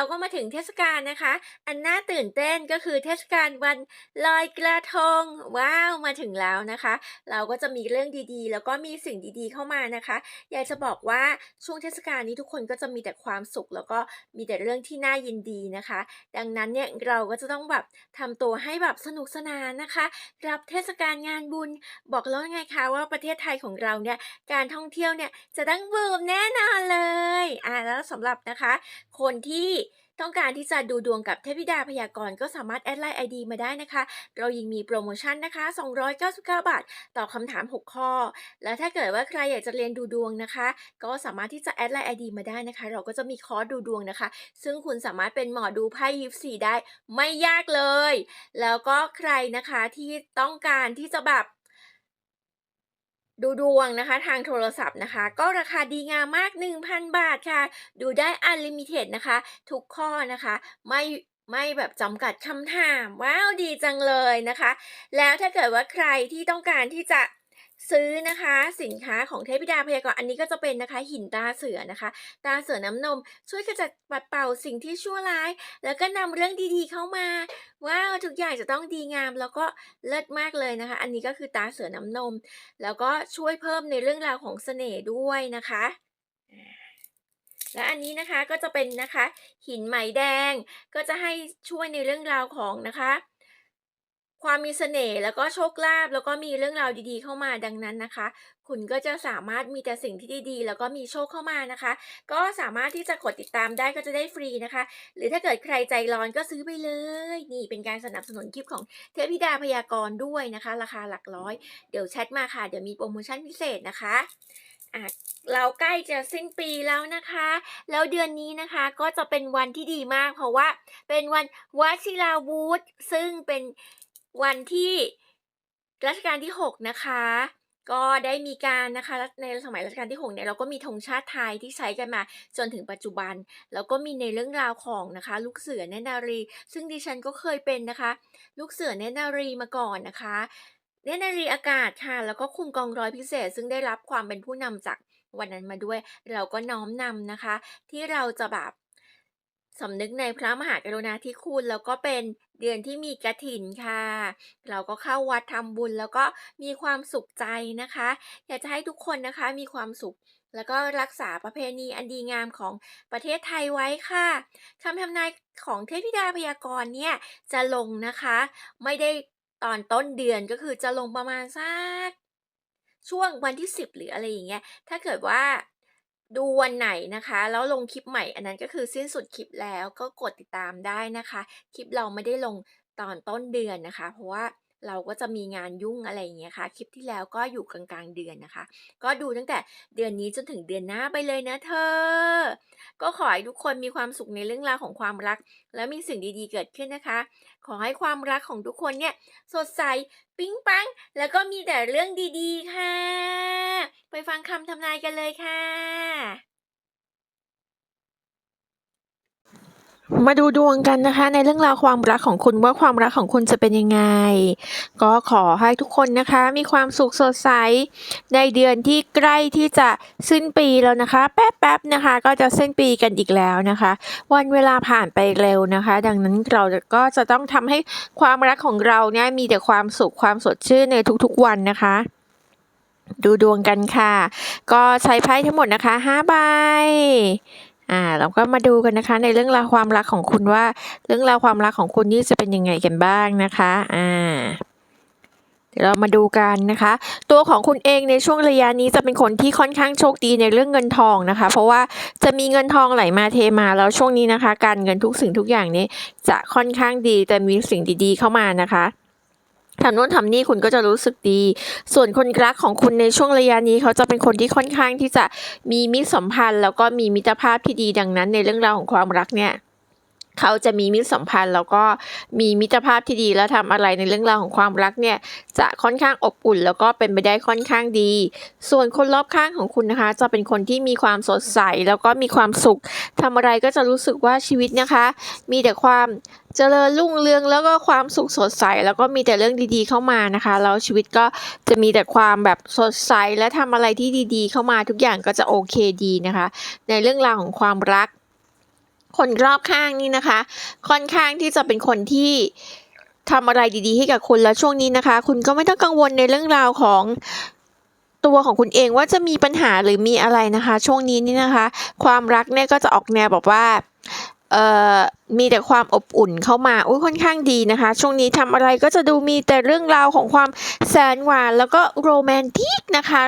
ราก็มาถึงเทศกาลนะคะ อันน่าตื่นเต้นก็คือเทศกาลวันลอยกระทง ว้าวมาถึงแล้วนะคะ เราก็จะมีเรื่องดีๆ แล้วก็มีสิ่งดีๆเข้ามานะคะอยากจะบอกว่าช่วงเทศกาลนี้ทุกคนก็จะมีแต่ความสุข แล้วก็มีแต่เรื่องที่น่ายินดีนะคะ ดังนั้นเนี่ยเราก็จะต้องแบบทำตัวให้แบบสนุกสนานนะคะรับเทศกาลงานบุญบอกแล้วไงคะว่าประเทศไทยของเราเนี่ยการท่องเที่ยวเนี่ยจะต้องบูมแน่นอนเลยอ่าแล้วสำหรับนะคะ คนที่ ต้องการที่จะดูดวงกับเทพธิดาพยากรณ์ก็สามารถแอดไลน์ ID มาได้นะคะ เรายังมีโปรโมชั่นนะคะ 299 บาท ต่อคำถาม 6 ข้อ แล้วถ้าเกิดว่าใครอยากจะเรียนดูดวงนะคะ ก็สามารถที่จะแอดไลน์ ID มาได้นะคะ เราก็จะมีคอร์สดูดวงนะคะ ซึ่งคุณสามารถเป็นหมอดูไพ่ยิปซีได้ไม่ยากเลย แล้วก็ใครนะคะที่ต้องการที่จะแบบ ดูดวงนะคะทางโทรศัพท์นะคะ ก็ราคาดีงามมาก 1,000 บาทค่ะ ดูได้อันลิมิเต็ดนะคะ ทุกข้อนะคะไม่ไม่แบบจำกัดคำถาม ว้าวดีจังเลยนะคะ แล้วถ้าเกิดว่าใครที่ต้องการที่จะ ซื้อนะคะสินค้าของเทพธิดาพยากรณ์อันนี้ก็จะเป็นนะคะ หินตาเสือนะคะ ตาเสือน้ำนม ช่วยขจัดปัดเป่าสิ่งที่ชั่วร้าย แล้วก็นำเรื่องดีๆเข้ามาว้าวทุกอย่างจะต้องดีงามแล้วก็เลิศมากเลยนะคะ อันนี้ก็คือตาเสือน้ำนม แล้วก็ช่วยเพิ่มในเรื่องราวของเสน่ห์ด้วยนะคะและอันนี้นะคะก็จะเป็นนะคะ หินไหมแดงก็จะให้ช่วยในเรื่องราวของนะคะ ความมีเสน่ห์แล้วก็โชคลาภแล้วก็มีเรื่องราวดีๆเข้ามาดังนั้นนะคะ คุณก็จะสามารถมีแต่สิ่งที่ดีๆ แล้วก็มีโชคเข้ามานะคะ ก็สามารถที่จะกดติดตามได้ก็จะได้ฟรีนะคะ หรือถ้าเกิดใครใจร้อนก็ซื้อไปเลย นี่เป็นการสนับสนุนคลิปของเทพธิดาพยากรณ์ด้วยนะคะ ราคาหลักร้อย เดี๋ยวแชทมาค่ะ เดี๋ยวมีโปรโมชั่นพิเศษนะคะอะเราใกล้จะสิ้นปีแล้วนะคะ แล้วเดือนนี้นะคะก็จะเป็นวันที่ดีมาก เพราะว่าเป็นวันวชิราวุธ ซึ่งเป็น วันที่รัชกาลที่ 6 นะคะ ก็ได้มีการนะคะในสมัยรัชกาลที่6เนี่ยเราก็มีธงชาติไทยที่ใช้กันมาจนถึงปัจจุบัน แล้วก็มีในเรื่องราวของนะคะ ลูกเสือเนนารี ซึ่งดิฉันก็เคยเป็นนะคะ ลูกเสือเนนารีมาก่อนนะคะเนนารีอากาศค่ะ แล้วก็คุมกองร้อยพิเศษ ซึ่งได้รับความเป็นผู้นำจากวันนั้นมาด้วย เราก็น้อมนำนะคะ ที่เราจะแบบ สำนึกในพระมหากรุณาธิคุณแล้วก็เป็นเดือนที่มีกฐินค่ะ เราก็เข้าวัดทำบุญแล้วก็มีความสุขใจนะคะ อยากจะให้ทุกคนนะคะมีความสุข แล้วก็รักษาประเพณีอันดีงามของประเทศไทยไว้ค่ะคำทำนายของเทพธิดาพยากรณ์เนี่ยจะลงนะคะ ไม่ได้ตอนต้นเดือนก็คือจะลงประมาณสักช่วงวันที่ 10 หรืออะไรอย่างเงี้ย ถ้าเกิดว่า ดูวันไหนนะคะ แล้วลงคลิปใหม่อันนั้นก็คือสิ้นสุดคลิปแล้วก็กดติดตามได้นะคะ คลิปเราไม่ได้ลงตอนต้นเดือนนะคะ เพราะว่า เราก็จะมีงานยุ่งอะไรอย่างเงี้ยค่ะ คลิปที่แล้วก็อยู่กลางๆเดือนนะคะ ก็ดูตั้งแต่เดือนนี้จนถึงเดือนหน้าไปเลยนะเธอ ก็ขอให้ทุกคนมีความสุขในเรื่องราวของความรัก และมีสิ่งดีๆเกิดขึ้นนะคะ ขอให้ความรักของทุกคนเนี่ยสดใสปิ๊งปัง แล้วก็มีแต่เรื่องดีๆค่ะ ไปฟังคำทำนายกันเลยค่ะ มาดูดวงกันนะคะ ในเรื่องราวความรักของคุณว่าความรักของคุณจะเป็นยังไง ก็ขอให้ทุกคนนะคะ มีความสุขสดใส ในเดือนที่ใกล้ที่จะสิ้นปีแล้วนะคะ แป๊บๆนะคะ ก็จะสิ้นปีกันอีกแล้วนะคะ วันเวลาผ่านไปเร็วนะคะ ดังนั้นเราก็จะต้องทำให้ความรักของเราเนี่ยมีแต่ความสุขความสดชื่นในทุกๆวันนะคะ ดูดวงกันค่ะ ก็ใช้ไพ่ทั้งหมดนะคะ5ใบ อ่าเราก็มาดูกันนะคะ ในเรื่องราวความรักของคุณว่า เรื่องราวความรักของคุณนี่จะเป็นยังไงกันบ้างนะคะอ่าเดี๋ยวเรามาดูกันนะคะ ตัวของคุณเองในช่วงระยะนี้จะเป็นคนที่ค่อนข้างโชคดีในเรื่องเงินทองนะคะ เพราะว่าจะมีเงินทองไหลมาเทมาแล้วช่วงนี้นะคะ การเงินทุกสิ่งทุกอย่างนี้จะค่อนข้างดีแต่มีสิ่งดีๆเข้ามานะคะ ทำโน่นทำนี่คุณก็จะรู้สึกดี ส่วนคนรักของคุณในช่วงระยะนี้ เขาจะเป็นคนที่ค่อนข้างที่จะมีมิตรสัมพันธ์ แล้วก็มีมิตรภาพที่ดีดังนั้น ในเรื่องราวของความรักเนี่ย เขาจะมีมิตรสัมพันธ์ แล้วก็มีมิตรภาพที่ดีแล้วทำอะไรในเรื่องราวของความรักเนี่ยจะค่อนข้างอบอุ่น แล้วก็เป็นไปได้ค่อนข้างดี ส่วนคนรอบข้างของคุณนะคะ จะเป็นคนที่มีความสดใสแล้วก็มีความสุขทำอะไรก็จะรู้สึกว่าชีวิตนะคะ มีแต่ความเจริญรุ่งเรืองแล้วก็ความสุขสดใส แล้วก็มีแต่เรื่องดีๆเข้ามานะคะแล้วชีวิตก็จะมีแต่ความแบบสดใสและทำอะไรที่ดีๆ เข้ามาทุกอย่างก็จะโอเคดีนะคะ ในเรื่องราวของความรัก คนรอบข้างนี่นะคะ ค่อนข้างที่จะเป็นคนที่ทำอะไรดีๆ ให้กับคุณแล้วช่วงนี้นะคะ คุณก็ไม่ต้องกังวลในเรื่องราวของตัวของคุณเองว่าจะมีปัญหาหรือมีอะไรนะคะ ช่วงนี้นี่นะคะ ความรักเนี่ยก็จะออกแนวแบบว่า มีแต่ความอบอุ่นเข้ามาอุ้ยค่อนข้างดีนะคะ ช่วงนี้ทำอะไรก็จะดูมีแต่เรื่องราวของความแสนหวานแล้วก็โรแมนติกนะคะ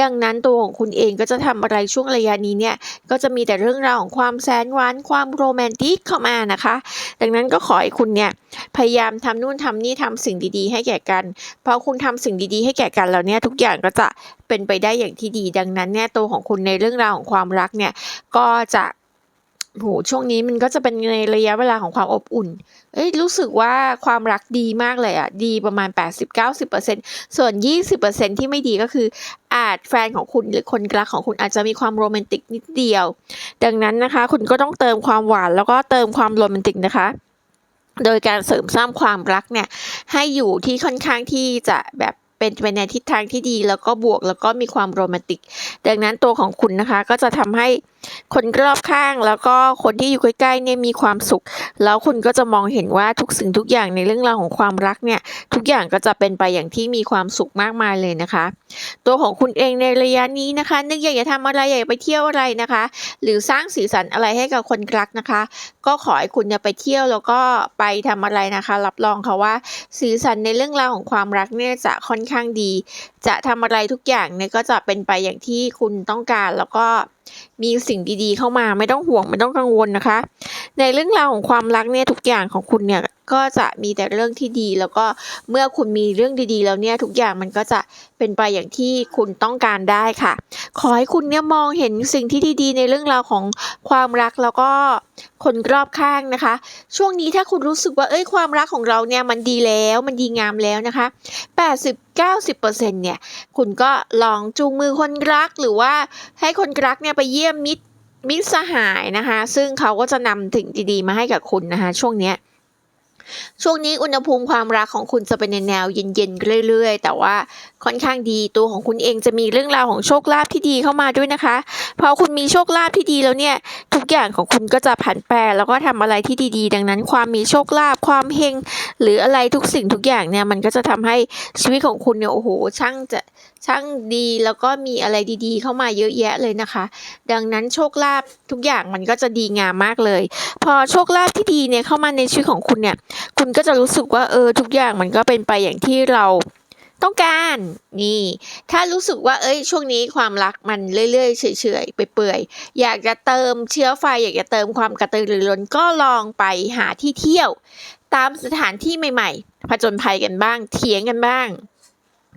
ดังนั้นตัวของคุณเองก็จะทำอะไรช่วงระยะนี้เนี่ย ก็จะมีแต่เรื่องราวของความแสนหวานความโรแมนติกเข้ามานะคะ ดังนั้นก็ขอให้คุณเนี่ยพยายามทำนู่นทำนี่ทำสิ่งดีๆ ให้แก่กันพอคุณทำสิ่งดีๆ ให้แก่กันแล้วเนี่ยทุกอย่างก็จะเป็นไปได้อย่างที่ดี ดังนั้นเนี่ยตัวของคุณในเรื่องราวของความรักเนี่ยก็จะ โหช่วงนี้มันก็จะเป็นในระยะเวลาของความอบอุ่น เอ้ยรู้สึกว่าความรักดีมากเลยอะดีประมาณ 80-90%ส่วน 20%ที่ไม่ดีก็คือ อาจแฟนของคุณหรือคนรักของคุณอาจจะมีความโรแมนติกนิดเดียว ดังนั้นนะคะ คุณก็ต้องเติมความหวานแล้วก็เติมความโรแมนติกนะคะ โดยการเสริมสร้างความรักเนี่ยให้อยู่ที่ค่อนข้างที่จะแบบ เป็นไปในทิศทางที่ดีแล้วก็บวกแล้วก็มีความโรแมนติก ดังนั้นตัวของคุณนะคะก็จะทำให้คนรอบข้างแล้วก็คนที่อยู่ใกล้ๆเนี่ยมีความสุข แล้วคุณก็จะมองเห็นว่าทุกสิ่งทุกอย่างในเรื่องราวของความรักเนี่ยทุกอย่างก็จะเป็นไปอย่างที่มีความสุขมากมายเลยนะคะ ตัวของคุณเองในระยะนี้นะคะ นึกอยากจะทำอะไรอยากไปเที่ยวอะไรนะคะ หรือสร้างสีสันอะไรให้กับคนรักนะคะ ก็ขอให้คุณเนี่ยไปเที่ยวแล้วก็ไปทำอะไรนะคะ รับรองค่ะว่าสีสันในเรื่องราวของความรักเนี่ยจะค่อนข้างดี จะทำอะไรทุกอย่างเนี่ยก็จะเป็นไปอย่างที่คุณต้องการ แล้วก็มีสิ่งดีๆ เข้ามาไม่ต้องห่วงไม่ต้องกังวลนะคะ ในเรื่องราวของความรักเนี่ยทุกอย่างของคุณเนี่ย ก็จะมีแต่เรื่องที่ดี แล้วก็เมื่อคุณมีเรื่องดีๆ แล้วเนี่ยทุกอย่างมันก็จะเป็นไปอย่างที่คุณต้องการได้ค่ะ ขอให้คุณเนี่ยมองเห็นสิ่งที่ดีๆ ในเรื่องราวของความรักแล้วก็คนรอบข้างนะคะ ช่วงนี้ถ้าคุณรู้สึกว่าเอ้ยความรักของเราเนี่ยมันดีแล้วมันดีงามแล้วนะคะ 80-90%เนี่ยคุณก็ลองจูงมือคนรักหรือว่าให้คนรักเนี่ยไปเยี่ยมมิตรมิตรสหายนะคะ ซึ่งเขาก็จะนำถึงดีๆมาให้กับคุณนะคะ ช่วงเนี้ย ช่วงนี้อุณหภูมิความรักของคุณจะเป็นในแนวเย็นๆเรื่อยๆ แต่ว่าค่อนข้างดีตัวของคุณเองจะมีเรื่องราวของโชคลาภที่ดีเข้ามาด้วยนะคะพอคุณมีโชคลาภที่ดีแล้วเนี่ยทุกอย่างของคุณก็จะผันแปรแล้วก็ทำอะไรที่ดีๆ ดังนั้น ความมีโชคลาภความเฮง หรืออะไรทุกสิ่งทุกอย่างเนี่ยมันก็จะทำให้ชีวิตของคุณเนี่ยโอ้โหช่างจะช่างดีแล้วก็มีอะไรดีๆ เข้ามาเยอะแยะเลยนะคะ ดังนั้นโชคลาภทุกอย่างมันก็จะดีงามมากเลย พอโชคลาภที่ดีเนี่ยเข้ามาในชีวิตของคุณเนี่ยคุณก็จะรู้สึกว่าเออทุกอย่างมันก็เป็นไปอย่างที่เราต้องการนี่ ถ้ารู้สึกว่าเอ้ยช่วงนี้ความรักมันเรื่อยๆเฉยๆไปเปื่อยอยากจะเติมเชื้อไฟอยากจะเติมความกระตือรือร้นก็ลองไปหาที่เที่ยว ตามสถานที่ใหม่ๆผจญภัยกันบ้าง เถียงกันบ้าง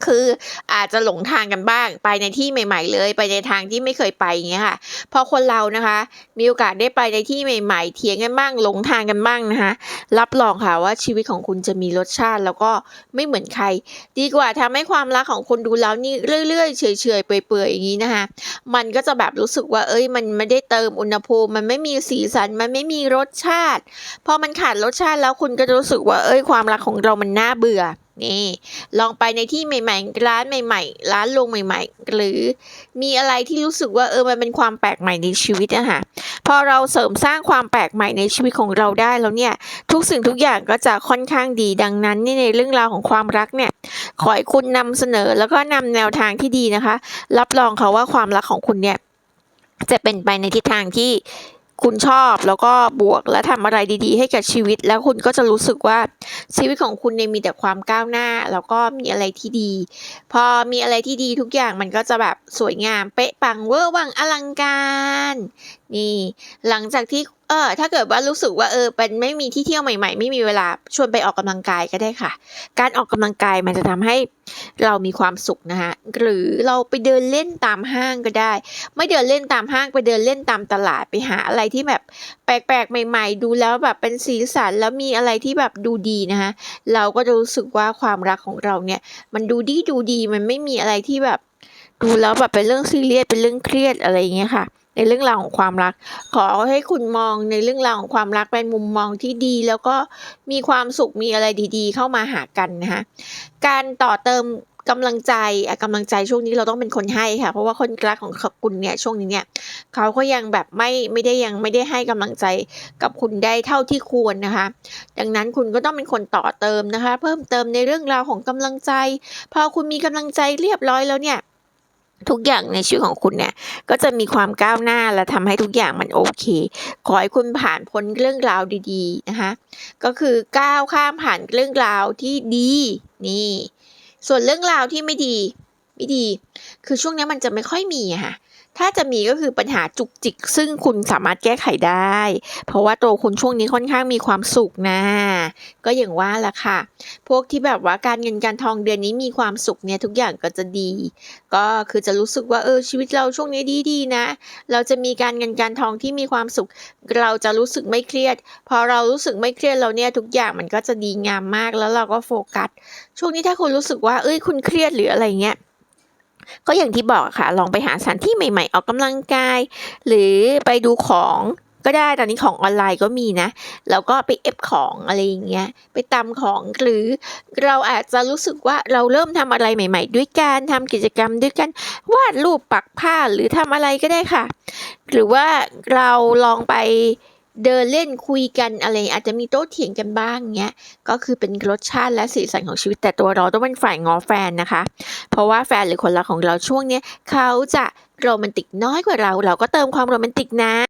คืออาจจะหลงทางกันบ้างไปในที่ใหม่ ๆ เลย ไปในทางที่ไม่เคยไปอย่างเงี้ยค่ะ พอคนเรานะคะ มีโอกาสได้ไปในที่ใหม่ ๆ เถียงกันบ้างหลงทางกันบ้างนะคะ รับรองค่ะว่าชีวิตของคุณจะมีรสชาติ แล้วก็ไม่เหมือนใคร ดีกว่าทำให้ความรักของคุณดูแล้วนี่เรื่อยๆเฉยๆเปื่อยๆอย่างนี้นะคะ มันก็จะแบบรู้สึกว่า เอ้ย มันไม่ได้เติมอุณหภูมิ มันไม่มีสีสันมันไม่มีรสชาติพอมันขาดรสชาติแล้วคุณก็จะรู้สึกว่า เอ้ย ความรักของเรามันน่าเบื่อ นี่ ลองไปในที่ใหม่ ๆ ร้านใหม่ ๆ ร้านลงใหม่ ๆ หรือมีอะไรที่รู้สึกว่าเออมันเป็นความแปลกใหม่ในชีวิตอะคะพอเราเสริมสร้างความแปลกใหม่ในชีวิตของเราได้แล้วเนี่ย ทุกสิ่งทุกอย่างก็จะค่อนข้างดีดังนั้นนี่ในเรื่องราวของความรักเนี่ยขอให้คุณนำเสนอแล้วก็นำแนวทางที่ดีนะคะ รับรองค่ะว่าความรักของคุณเนี่ยจะเป็นไปในทิศทางที่ คุณชอบแล้วก็บวกและทำอะไรดีๆ ให้กับชีวิต แล้วคุณก็จะรู้สึกว่าชีวิตของคุณเนี่ยมีแต่ความก้าวหน้า แล้วก็มีอะไรที่ดี พอมีอะไรที่ดีทุกอย่างมันก็จะแบบสวยงามเป๊ะปังเวอร์วังอลังการนี่ หลังจากที่เออถ้าเกิดว่ารู้สึกว่าเออเป็นไม่มีที่เที่ยวใหม่ๆ ไม่มีเวลาชวนไปออกกำลังกายก็ได้ค่ะ การออกกำลังกายมันจะทำให้เรามีความสุขนะคะหรือเราไปเดินเล่นตามห้างก็ได้ ไม่เดินเล่นตามห้างไปเดินเล่นตามตลาดไปหาอะไรที่แบบแปลกๆใหม่ ๆ ดูแล้วแบบเป็นสีสันแล้วมีอะไรที่แบบดูดีนะคะเราก็จะรู้สึกว่าความรักของเราเนี่ย มันดูดีดูดีมันไม่มีอะไรที่แบบดูแล้วแบบเป็นเรื่องซีเรียสเป็นเรื่องเครียดอะไรอย่างเงี้ยค่ะ ในเรื่องราวของความรัก ขอให้คุณมองในเรื่องราวของความรักเป็นมุมมองที่ดี แล้วก็มีความสุขมีอะไรดี ๆ เข้ามาหากันนะคะการต่อเติมกำลังใจอะกำลังใจช่วงนี้เราต้องเป็นคนให้ค่ะ เพราะว่าคนรักของคุณเนี่ยช่วงนี้เนี่ยเขาก็ยังแบบไม่ไม่ได้ยังไม่ได้ให้กำลังใจกับคุณได้เท่าที่ควรนะคะ ดังนั้นคุณก็ต้องเป็นคนต่อเติมนะคะ เพิ่มเติมในเรื่องราวของกำลังใจ พอคุณมีกำลังใจเรียบร้อยแล้วเนี่ย ทุกอย่างในชีวิตของคุณเนี่ย ก็จะมีความก้าวหน้าและทำให้ทุกอย่างมันโอเค ขอให้คุณผ่านพ้นเรื่องราวดีๆนะคะ ก็คือก้าวข้ามผ่านเรื่องราวที่ดีนี่ ส่วนเรื่องราวที่ไม่ดี ไม่ดี คือช่วงนี้มันจะไม่ค่อยมีอะค่ะ ถ้าจะมีก็คือปัญหาจุกจิก ซึ่งคุณสามารถแก้ไขได้ เพราะว่าตัวคุณช่วงนี้ค่อนข้างมีความสุขนะ ก็อย่างว่าละค่ะ พวกที่แบบว่าการเงินการทองเดือนนี้มีความสุขเนี่ยทุกอย่างก็จะดี ก็คือจะรู้สึกว่าเออชีวิตเราช่วงนี้ดีๆนะ เราจะมีการเงินการทองที่มีความสุข เราจะรู้สึกไม่เครียด พอเรารู้สึกไม่เครียดเราเนี่ยทุกอย่างมันก็จะดีงามมากแล้วเราก็โฟกัส ช่วงนี้ถ้าคุณรู้สึกว่าเอ้ยคุณเครียดหรืออะไรเงี้ย ก็อย่างที่บอกค่ะ ลองไปหาสถานที่ใหม่ ๆ ออกกำลังกาย หรือไปดูของก็ได้ตอนนี้ของออนไลน์ก็มีนะ แล้วก็ไปเอฟของอะไรอย่างเงี้ยไปตามของหรือเราอาจจะรู้สึกว่าเราเริ่มทำอะไรใหม่ ๆ ด้วยการทำกิจกรรมด้วยกันวาดรูปปักผ้าหรือทำอะไรก็ได้ค่ะ หรือว่าเราลองไป เดินเล่นคุยกันอะไร อาจจะมีโต้เถียงกันบ้างเงี้ยก็คือเป็นรสชาติและสีสันของชีวิตแต่ตัวเราต้องเป็นฝ่ายงอแฟนนะคะ เพราะว่าแฟนหรือคนรักของเราช่วงเนี้ยเขาจะโรแมนติกน้อยกว่าเรา เราก็เติมความโรแมนติกนะ